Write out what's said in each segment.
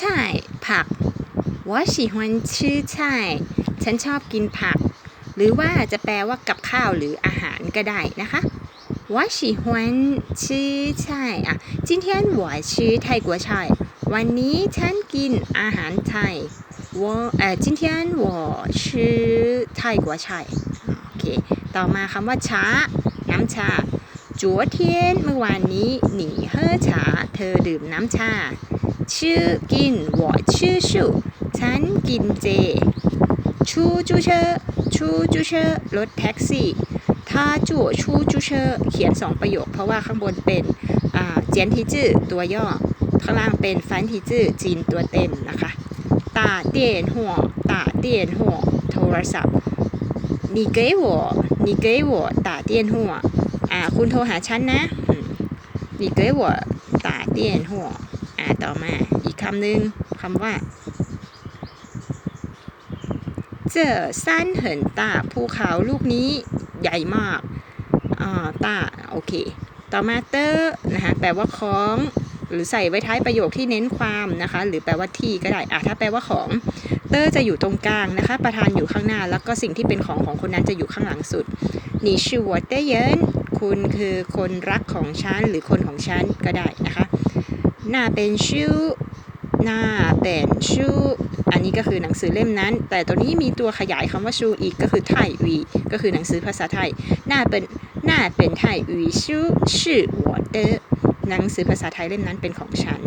ช่ผักว่าฉีฮวนชื่อใช่ฉันชอบกินผัก หรือว่าจะแปลว่ากับข้าวหรืออาหารก็ได้นะคะว่าฉีฮวนชื่อใช่อะจินเทียวันนี้ฉันกินอาหารไทยว่าเออจินเทียนว่าชื่อไทยกัวช่ยโอเคต่อมาคำว่าช้า น้ำชา จัวเทียนเมื่อวานนี้หนีเฮอฉา เธอดื่มน้ำชา ชื่อกิน我吃素ฉันกินเจ ชูจูเชอร์ชูจูเชอร์รถแท็กซี่ถ้าจั่วชูจูเชอร์เขียน 2 ประโยค เพราะว่าข้างบนเป็นอ่าเจียนทีจื้อตัวย่อ ข้างล่างเป็นฟันทีจื้อจีนตัวเต็มนะคะตาเตียนหัวตาเตียนหัวโทรศัพท์你给我你给我打电话 อ่าคุณโทรหาฉันนะอืม你给我打电话อ่าต่อมาอีกคำหนึ่งคำว่า เจอสั้นเหินตาภูเขาลูกนี้ใหญ่มากอ่าตาโอเค ต่อมาเตอร์นะคะแปลว่าของ หรือใส่ไว้ท้ายประโยคที่เน้นความนะคะ หรือแปลว่าที่ก็ได้อ่ะถ้าแปลว่าของ เตอร์จะอยู่ตรงกลางนะคะ ประธานอยู่ข้างหน้า แล้วก็สิ่งที่เป็นของของคนนั้นจะอยู่ข้างหลังสุดนี่ชื่อวอเตเยน คุณคือคนรักของฉันหรือคนของฉันก็ได้นะคะหน้าเป็นชื่อหน้าเป็นชื่ออันนี้ก็คือหนังสือเล่มนั้น แต่ตัวนี้มีตัวขยายคำว่าชูอีกก็คือไทยวีก็คือหนังสือภาษาไทยหน้าเป็นหน้าเป็นไทยวีชูชื่อ我的หนังสือภาษาไทยเล่มนั้นเป็นของฉัน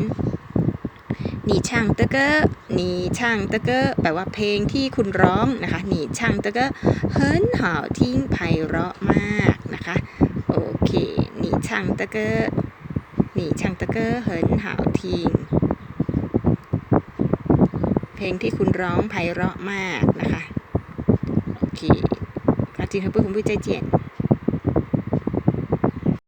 นี่ช่างเตอเกอร์นี่ช่างเตอเกอร์แปลว่าเพลงที่คุณร้องนะคะนี่ช่างเตอเกอร์เฮิร์นห่าทิ้งไพเราะมากนะคะ ช่างตะเกอหนีช่างตะเกอเหินหาวทิ้งเพลงที่คุณร้องไพเราะมากนะคะ โอเคอาจริงๆเพื่อคุณผู้ใจเจียน